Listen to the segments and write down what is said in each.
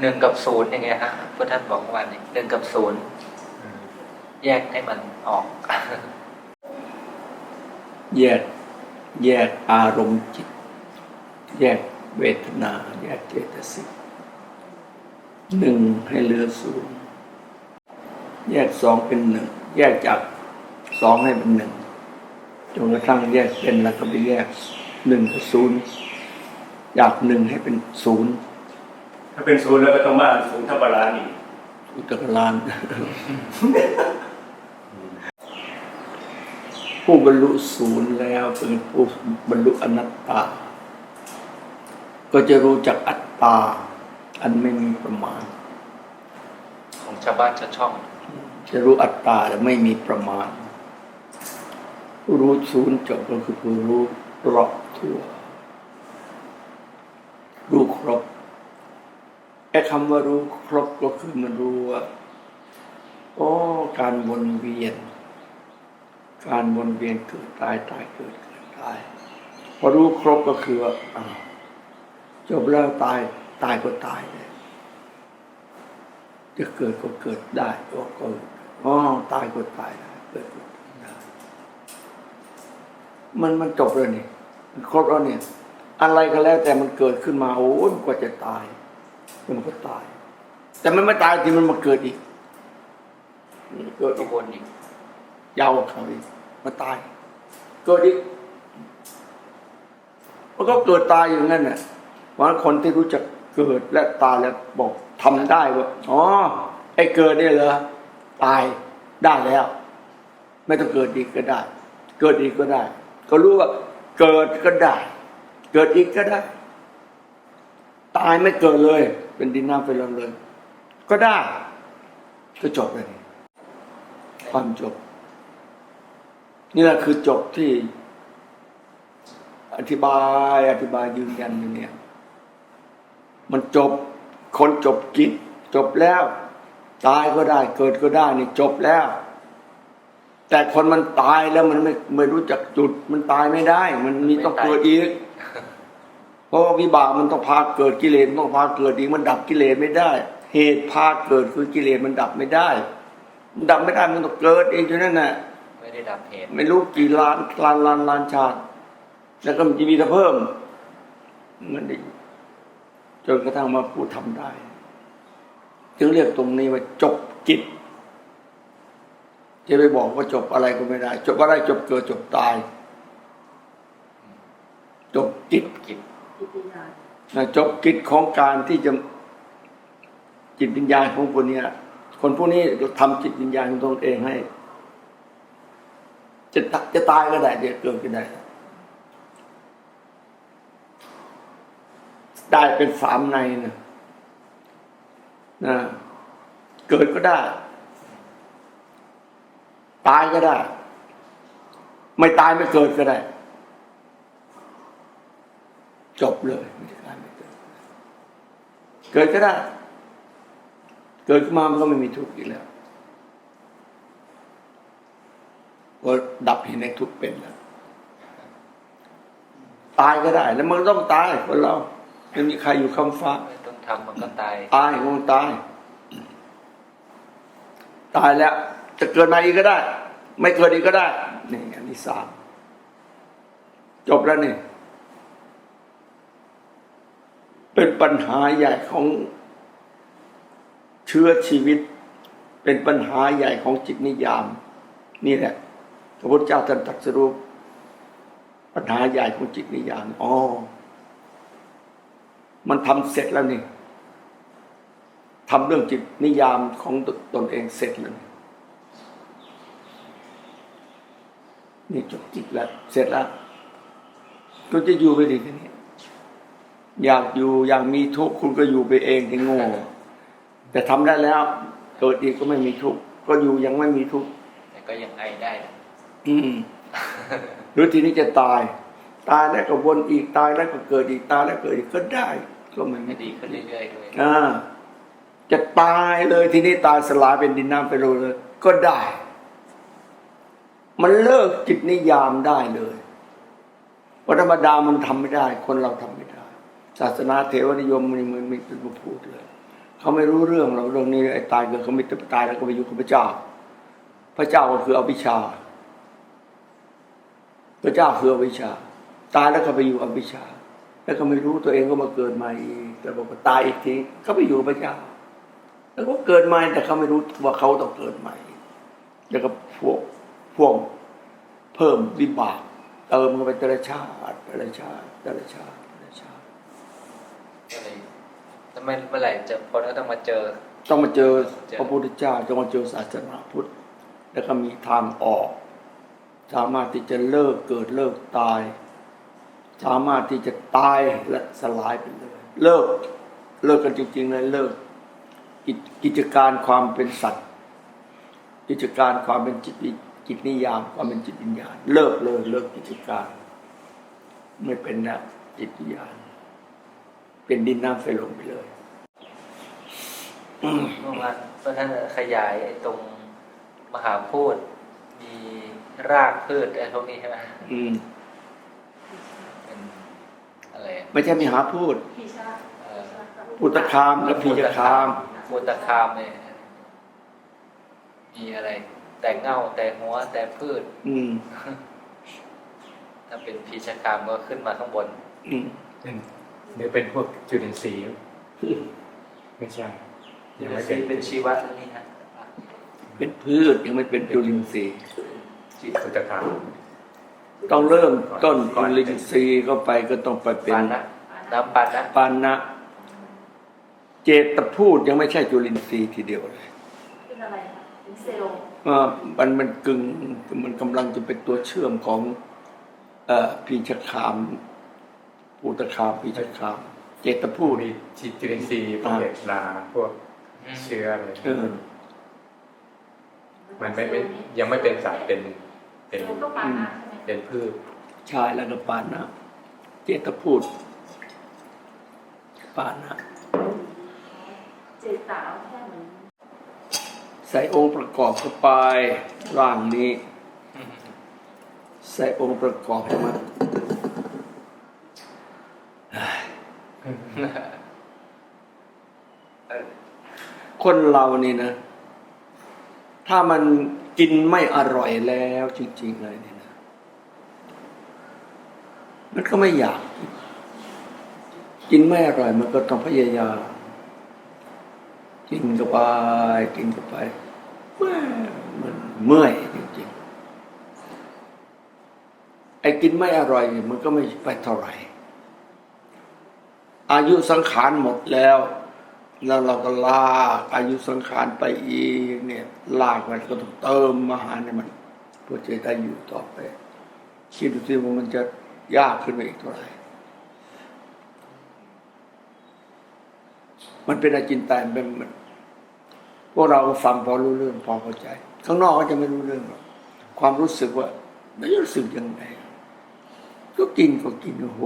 หนึ่งกับศูนย์ยังไงฮะพระท่านบอกวันนี้หนึ่งกับศูนย์แยกให้มันออก แยกแยกอารมณ์จิต แยกเวทนา แยกเจตสิกหนึ่งให้เหลือศูนย์แยกสองเป็นหนึ่งแยกจากสองให้เป็นหนึ่งจนกระทั่งแยกเป็นแล้วก็ไปแยกหนึ่งกับศูนย์จากหนึ่งให้เป็นศูนย์ ถ้าเป็นศูนย์แล้วก็ต้องมาศูนย์ทับบาลานซ์อีกอุตกราน ผู้บรรลุศูนย์แล้วเป็นผู้บรรลุอนัตตา ก็จะรู้จักอัตตา อันไม่มีประมาณ ของชาวบ้านชาวช่อง จะรู้อัตตาและไม่มีประมาณผู้รู้ศูนย์จบก็คือผู้รู้รอบทั่ว รู้ครบ ไอ้คำว่ารู้ครบก็คือมันรู้ว่าโอ้การวนเวียน การวนเวียนเกิดตายตายเกิดเกิดตายพอรู้ครบก็คือว่าจบแล้วตายตายก็ตายเลยจะเกิดก็เกิดได้ก็เกิดอ๋อตายก็ตายได้เกิดก็เกิดได้มันมันจบเลยนี่ครบแล้วเนี่ย อะไรก็แล้วแต่มันเกิดขึ้นมาโอ้ยกว่าจะตาย มันก็ตาย แต่มันไม่ตายทีมันมาเกิดอีกเกิดอีกวนอีกยาวเขาอีกมาตาย เกิดอีกมันก็เกิดตายอยู่นั่นน่ะเพราะคนที่รู้จักเกิดและตายแล้วบอกทำได้ว่าอ๋อไอ้เกิดเนี่ยเหรอตายได้แล้ว ไม่ต้องเกิดอีกก็ได้ เกิดอีกก็ได้ ก็รู้ว่า เกิดก็ได้ เกิดอีกก็ได้ ตายไม่เกิดเลย เป็นดินน้ำไฟลมเลย ก็ได้ ก็จบเลยความจบ นี่แหละคือจบที่ อธิบายอธิบายยืนยันอยู่เนี่ย มันจบคนจบกิจจบแล้ว ตายก็ได้ เกิดก็ได้นี่จบแล้ว แต่คนมันตายแล้วมันไม่ไม่รู้จักจุด มันตายไม่ได้ มันมีต้องเกิดอีก เพราะว่าวิบากมันต้องพาเกิดกิเลสมันต้องพาเกิดอีกมันดับกิเลสไม่ได้ เหตุพาเกิดคือกิเลสมันดับไม่ได้ มันดับไม่ได้มันต้องเกิดเองอยู่นั่นแหละไม่ได้ดับเหตุไม่รู้กี่ล้านล้านล้านล้านชาติแล้วก็มันจะมีแต่เพิ่มมันได้จนกระทั่งมาพูดทำได้ จึงเรียกตรงนี้ว่าจบจิตจะไปบอกว่าจบอะไรก็ไม่ได้ จบอะไรจบเกิดจบตาย จบจิตกิจ นะจบกิจของการที่จะจิตวิญญาณของคนเนี้ยคนพวกนี้ทำจิตวิญญาณของตนเองให้ จะตะจะตายก็ได้จะเกิดก็ได้ ได้เป็นสามในนะนะเกิดก็ได้ ตายก็ได้ ไม่ตายไม่เกิดก็ได้ จบเลยไม่ได้การไม่เกิด เกิดก็ได้ เกิดขึ้นมามันก็ไม่มีทุกข์อีกแล้วเพราะดับเหตุในทุกข์เป็นแล้วตายก็ได้ แล้วมันก็ต้องตายคนเราไม่มีใครอยู่คำฟ้าไม่ต้องทำมันก็ตายตายคงตาย ตายแล้ว จะเกิดมาอีกก็ได้ ไม่เกิดอีกก็ได้นี่อันที่สามจบแล้วนี่ เป็นปัญหาใหญ่ของเชื้อชีวิต เป็นปัญหาใหญ่ของจิตนิยาม นี่แหละพระพุทธเจ้าท่านตรัสรู้ปัญหาใหญ่ของจิตนิยามอ๋อมันทำเสร็จแล้วนี่ทำเรื่องจิตนิยามของตตนเองเสร็จแล้วนี่นี่จบจิตแล้ว เสร็จแล้วก็จะอยู่ไปดีทีนี้ อยากอยู่อยากมีทุกข์คุณก็อยู่ไปเองที่โง่แต่ทำได้แล้วเกิดอีกก็ไม่มีทุกข์ก็อยู่ยังไม่มีทุกข์แต่ก็ยังไอได้นะอืมหรือทีนี้จะตาย ตายแล้วก็วนอีกตายแล้วก็เกิดอีกตายแล้วเกิดอีกก็ได้ ก็ไม่ให้ไม่ดีขึ้นเรื่อยๆด้วยอ่าจะตายเลยทีนี้ตายสลายเป็นดินน้ำไปเลย ก็ได้ มันเลิกจิตนิยามได้เลยเพราะธรรมดามันทำไม่ได้ คนเราทำไม่ได้ ศาสนาเทวนิยมมันมันม่เป็นมาพูดเลยเขาไม่รู้เรื่องเราเรื่องนี้ไอ้ตายเกิดเขาไม่ตายแล้วก็ไปอยู่กับพระเจ้า พระเจ้าก็คืออวิชชา พระเจ้าคืออวิชชา ตายแล้วก็ไปอยู่อวิชชา แล้วก็ไม่รู้ตัวเองก็มาเกิดใหม่แต่บอกว่าตายอีกทีเขาไปอยู่กับพระเจ้า แล้วก็เกิดใหม่แต่เขาไม่รู้ว่าเขาต้องเกิดใหม่ แล้วก็พวกพวกเพิ่มวิบากเติมเข้าไปแต่ละชาติแต่ละชาติแต่ละชาติแต่ละชาติ ก็เลยแล้ว ไม่เมื่อไหร่จะพ้นก็ต้องมาเจอ ต้องมาเจอเจอพระพุทธเจ้าต้องมาเจอศาสนาพุทธ แล้วก็มีทางออก สามารถที่จะเลิกเกิดเลิกตาย สามารถที่จะตายและสลายไปเลย เลิกเลิกกันจริงๆเลยเลิกกิจกิจการความเป็นสัตว์ กิจการความเป็นจิตวิจิตนิยามความเป็นจิตวิญญาณเลิกเลยเลิกกิจการ ไม่เป็นแล้วจิตวิญญาณเป็นดินน้ำไฟลมไปเลย เมื่อวานพระท่านขยายไอ้ตรงมหาพูดมีรากพืชอะไรพวกนี้ใช่ไหมอืมเป็นอะไรอะไม่ใช่มีหาพูดพิชาเอ่ออุตคามและพีจคาม มูตคามเนี่ยมีอะไร แต่เง่าแต่หัวแต่พืช อืม ถ้าเป็นพีชคามก็ขึ้นมาข้างบน อืมเป็นหรือเป็นพวกจุลินทรีย์ไม่ใช่ ยังไม่เป็นเป็นชีวะแล้วนี่ฮะเป็นพืชยังไม่เป็นจุลินทรีย์จิตอุตกรรมต้องเริ่มต้นก่จุอนลินทรีย์เข้าไปก็ต้องไปเป็ปานนะน้ำปานะปานะ เจตพูดยังไม่ใช่จุลินทรีย์ทีเดียวเลยเป็นอะไรคะเป็นเซลล์ว่ามันมันกึ่งมันกำลังจะเป็นตัวเชื่อมของเอ่อพีชคามอุตคามพีชคาม เจตพูดมีจุลินทรีย์พวกเห็ดราพวกอืม เชื้ออะไรเออมันไม่ไม่ยังไม่เป็นสัตว์เป็นเป็นเซลล์ก็ปานะใช่ไหมเป็นพืชชายแล้วก็ปานะเจตพูดปานะเจตาเอาแค่เหมือนใส่องค์ประกอบเข้าไปร่างนี้ ใส่องค์ประกอบเข้ามา คนเรานี่นะ ถ้ามันกินไม่อร่อยแล้วจริง ๆ เลยเนี่ยนะ มันก็ไม่อยาก กินไม่อร่อย มันก็ต้องพยายามกินเข้าไปกินเข้าไปแม่มันเมื่อยจริงๆไอ้กินไม่อร่อยเนี่ยมันก็ไม่ไปเท่าไหร่อายุสังขารหมดแล้ว แล้วเราก็ลากอายุสังขารไปอีกเนี่ยลากมันก็ต้องเติมอาหารให้มันเพื่อจะได้อยู่ต่อไป คิดดูสิว่ามันจะยากขึ้นไปอีกเท่าไหร่มันเป็นอาจินไตยเป็นมันพวกเราฟังพอรู้เรื่องพอเข้าใจ ข้างนอกก็จะไม่รู้เรื่องหรอกความรู้สึกว่าไม่รู้สึกยังไง ก็กินก็กินโอ้โห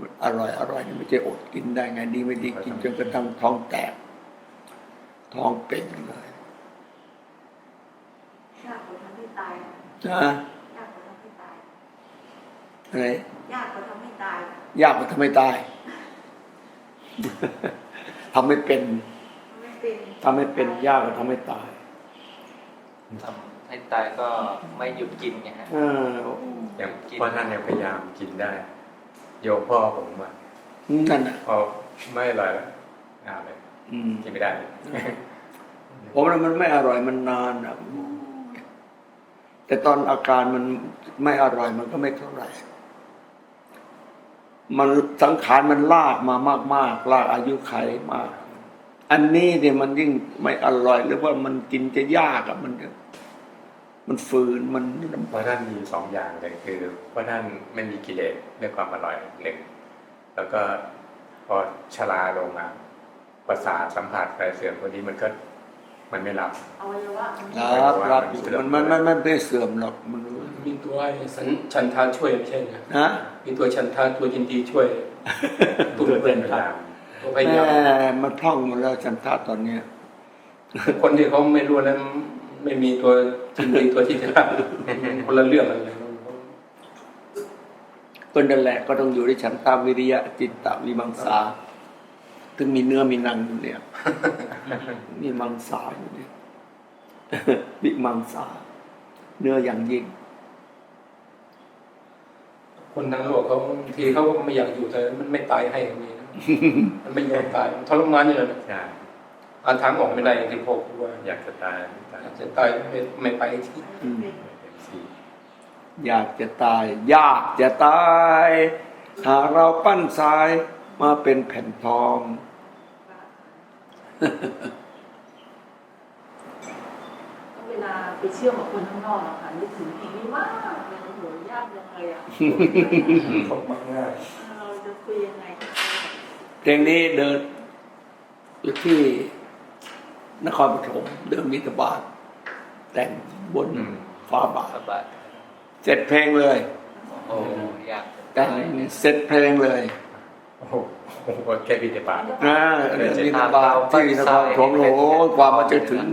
มันอร่อยอร่อยนี่ไม่ใช่อดกินได้ไงดีไม่ดีกินจนกระทั่งท้องแตก ท้องเป็นเลยยากกว่าทำให้ตายนะยากกว่าทำให้ตายอะไรยากกว่าทำให้ตาย ยากกว่าทำไม่ตายทำไม่เป็นไม่เป็นทำไม่เป็นยากกว่าทำไม่ตายทำ ให้ตายก็ไม่หยุดกินไงฮะเอออย่างกินพ่อท่านยังพยายามกินได้ โยมพ่อผมอะนั่นน่ะพอไม่อร่อยแล้วอ่าเลยอืมกินไม่ได้ผมว่ามันไม่อร่อยมันนานอะแต่ตอนอาการมันไม่อร่อยมันก็ไม่เท่าไหร่มันสังขารมันลากมามากๆลากอายุไขมาก อันนี้เนี่ยมันยิ่งไม่อร่อยหรือว่ามันกินจะยากอะมันจะ มันฝืนมันลำเพบากราะท่านมีสองอย่างเลยคือเพราะท่านไม่มีกิเลสเรื่องความอร่อยหนึ่งแล้วก็พอชราลงมาประสาทสัมผัสอะไรเสื่อมพวกนี้มันก็มันไม่รับอวัยวะมันรับรับอยู่มันมันมันมันไม่เสื่อมหรอกมันรู้มีตัวไอ้สันชันทานช่วยไม่ใช่นะนะมีตัวชันทานตัวยินดีช่วยตัวเพื่อเป็นพพยาระยามตัวพแม่ยายามมันพร่องหมดแล้วจันทาตอนเนี้ยคนที่เขาไม่รู้แล้ว ไม่มีตัวยินดีตัวที่จะคนละเรื่องอะไรก็นั่นแหละก็ต้องอยู่ในฉันตาวิริยะจิตตวิมังสาถึงมีเนื้อมีหนังอยู่เนี่ยมีมังสาอยู่เนี่ยวิมังสา เนื้ออย่างยิ่ง คนทั้งโลกเขาบางทีเขาก็ไม่อยากอยู่แต่มันไม่ตายให้ก็มีนะมันไม่ยอมตายมันทรมานอยู่เลยนะใช่ หาทางออกไม่ได้อย่างที่พ่อพูดว่าอยากจะตายตายอยากจะตายไม่ไม่ไปที่อืมเต็มที่อยากจะตายยากจะตายหากเราปั้นทรายมาเป็นแผ่นทอง เวลาไปเชื่อมกับคนข้างนอกอะค่ะนึกถึงเพลงนี้มากเลยโอ้โหยากจังเลยอะตกมักง่ายเราจะคุยยังไงเพลงนี้เดินอยู่ที่ นครปฐมเดินมิตรบาท แต่งบนอืมฟ้าบาทสบายเสร็จเพลงเลย โอ้ยากแต่งเสร็จเพลงเลยโอ้โหโอ้โหแค่บิดาบาตนะเดินมิตรบาทที่นครปฐมโอ้โหกว่ามันจะถึง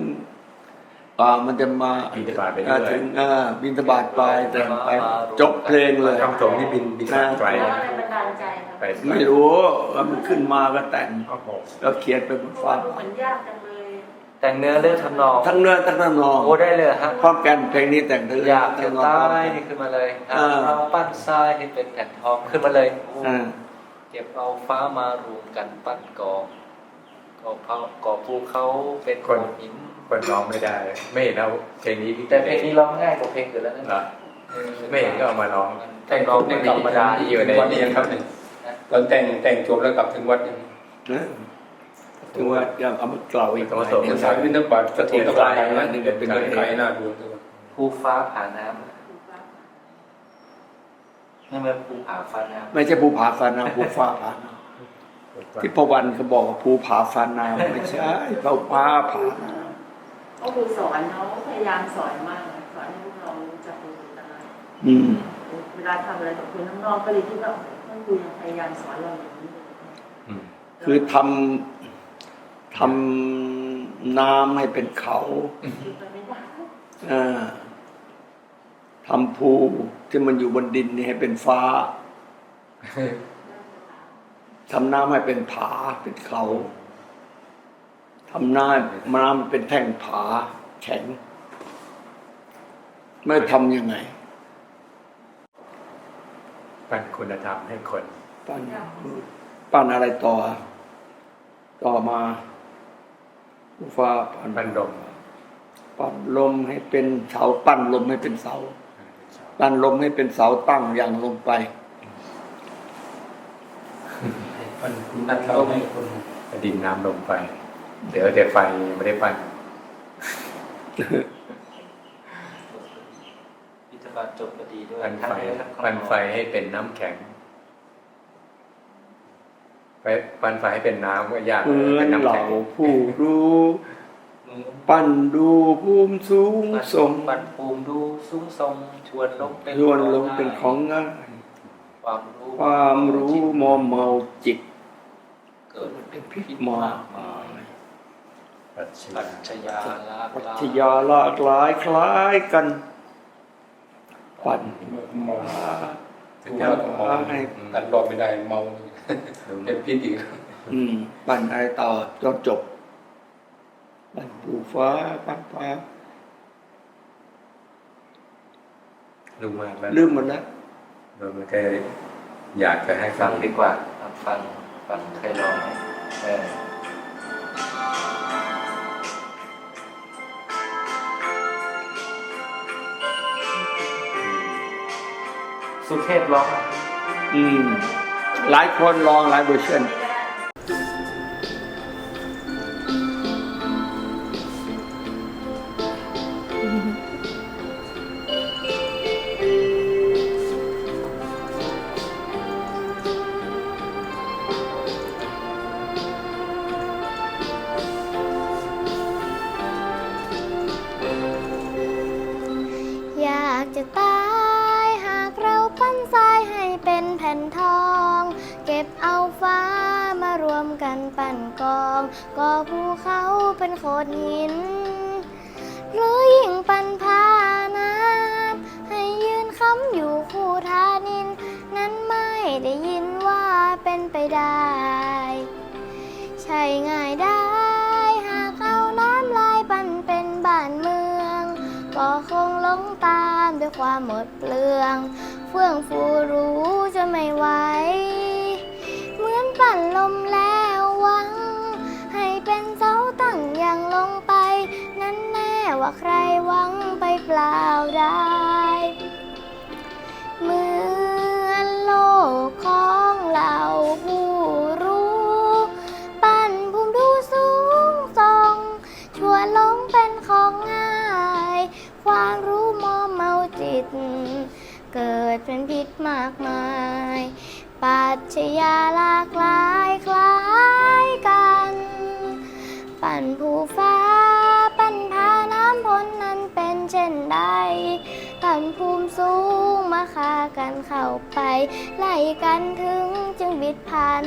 กว่ามันจะมาบิดาบาตไปอ่าเรื่อยถึงอ่าบินทบาทไปแต่งไปจบเพลงเลยคำสงที่บินบินมาไกลแล้วอะไรบันดาลใจครับไปไม่รู้ว่ามันขึ้นมาก็แต่งโอ้โหแล้วเขียนไปบนเพราะฟ้าว่าดูเหมือนยากจังเลย แต่งเนื้อเรื่องทำนองทั้งเนื้อทั้งทำนองโอ้ได้เลยฮะพร้อมกันเพลงนี้แต่งทั้งเนื้อยากทั้จะงนองตาพร้อมยกันนี่ขึ้นมาเลยอ่าเราปั้นทรายให้เป็นแผ่นทองขึ้นมาเลยโอ้อ่าเก็บเอาฟ้ามารวมกันปั้นกอก่อเขาก่อภูเขาเป็นโขดหินคนร้องไม่ได้ ไม่เห็นเอาเพลงนี้ที่แต่เพลงนี้ร้องง่ายกว่าเพลงอื่นแล้วนะเหรอไม่เห็นก็เอามาร้องแต่งร้องไม่ธรรมดาอยู่ในวัดนี้ยังครับเนี่ยเราแต่งแต่งจบแล้วกลับถึงวัดยังนะ ถึงว่าจะเอามากล่าวอีกหน่อยภาษาวินทบาทสถียรตะวันไกลนะนี่ก็เป็นการไกลน่าดูด้วยภูฟ้าผ่าน้ำนั่นเป็นภูผาฟ้าน้ำไม่ใช่ภูผาฟ้านาภูฟ้าผานาที่พระวันเขาบอกว่าภูผาฟ้านาไม่ใช่ภูฟ้าผานาก็ครูสอนเนาะพยายามสอนมากเลยสอนให้พวกเรารู้จักรู้จักอะไรอืมเวลาทำอะไรกับคนข้างนอกก็เลยคิดว่าท่านครูยังพยายามสอนเราอย่างนี้เลยอืมคือทำ ทำน้ำให้เป็นเขาคิดไปไม่ได้อ่าทำภูที่มันอยู่บนดินนี่ให้เป็นฟ้าทำน้ำให้เป็นผาเป็นเขาทำน้ำน้ำเป็นแท่งผาแข็ง ไม่ทำยังไงปั้นคุณธรรมให้คนปั้นปั้นอะไรต่อ ต่อมา ฟ้าปั้นปั้นลมปั้นลมให้เป็นเสาปั้นลมให้เป็นเสา ปั้นลมให้เป็นเสาตั้งอย่างลงไปมันคุณนัดเราให้คนดินน้ำลมไป เดี๋ยวเดี๋ยวไฟยังไม่ได้ปั้นพิธบาตจบพอดีด้วยปั้นไฟทั้งปั้นไฟให้เป็นน้ำแข็ง ไปปั้นไฟให้เป็นน้ำก็ยากเหมือเป็นนน้ำเหล่าแข็งผู้รู้มือปั้นดูภูมิสูงปั้นส่งปั้นภูมิดูสูงทรงชวนลงเป็นล้วนลงเป็นของง่ายความรู้ความรู้มอมเมาจิต เกิดเป็นพิษมามากมายปัจฉปัจจัยาลาปัลาจจยาหลากหลายคล้ายกันปั้นเมาถึถูงกจะแล้วก็เมาให้ตัดรอบไม่ได้เมา เป็นพิษอีกอืม ปั้นอะไรต่อจนจบ ปั้นปูฟ้าปั้นฟ้ารู้มากแล้วลืมหมดแล้วรู้มันก็อยากจะให้ฟัฟังงดีกว่าครับฟังฟังเคยลองไหมเออสุเทพร้องอะอืม หลายคนลองหลายเวอร์ชัน ฟ้ามารวมกันปั้นกองก่อภูเขาเป็นโขดหิน หรือยิ่งปั้นพาน้ำให้ยืนค้ำอยู่คู่ทานิน นั้นไม่ได้ยินว่าเป็นไปได้ ใช่ง่ายได้ หากเอาน้ำลายปั่นเป็นบ้านเมือง ก็คงหลงตามด้วยความหมดเปลือง เฟื่องฟูรู้จะไม่ไหว ปั่นลมแล้วหวัง ให้เป็นเสาตั้งอย่างลงไป นั้นแน่ว่าใครหวังไปเปล่าได้เหมือนโลกของเราผู้รู้ ปั่นภูมิดูสูงส่งชวนหลงเป็นของง่าย ความรู้มอมเมาจิต เกิดเป็นพิษมากมาย ปัจจยาหลากหลายคล้ายกัน ปั่นภูฟ้า ปั่นพาน้ำพ้นนั้นเป็นเช่นใดปั่นภูมิสูงมาคากันเข้าไป ไล่กันถึงจึงบิดผัน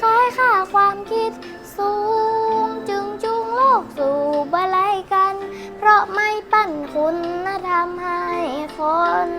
คล้ายค่าความคิดสูงจึงจูงโลกสู่บาไลยกัน เพราะไม่ปั้นคุณธรรมให้คน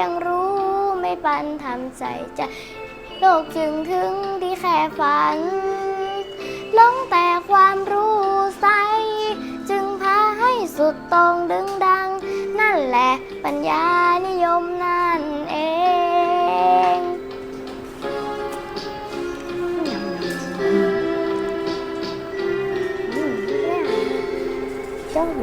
ยงรู้ไม่ปั่นทำใจใจโลกจึงถึงที่แค่ฝันหลงแต่ความรู้ใส จึงพาให้สุดตรงดึงดัง นั่นแหละปัญญานิยมนั่นเองเจ้าห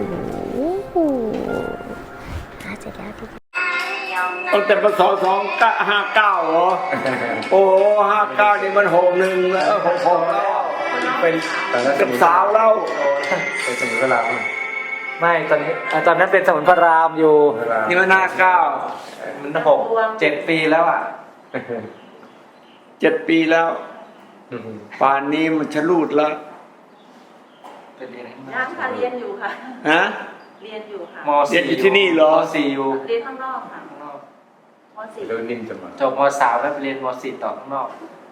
ตั้งแต่ปศสองห้าเก้าเหรอ โอ้ห้าเก้านี่มันหกหนึ่งแล้วหกหกแล้วเป็นตอนนั้นกับสาวแล้วเป็นสมุนเวลาไม่ตอนนี้อะตอนนั้นเป็นสมุนพระรามอยู่เวลานี่มันห้าเก้ามันหกเจ็ดปีแล้วอะเจ็ดปีแล้วป่านนี้มันชะลูดแล้วเป็นเรียนข้างนยัองกค่ะเรียนอยู่ค่ะฮะเรียนอยู่ค่ะมเรียนอยู่ที่นี่เหรอมสี่อยู่เรียนข้างนอกค่ะ ข้างนอกมสี่ดูนิ่มจังหวะจบมสามแล้วไปเรียนมสี่ต่อข้างนอกม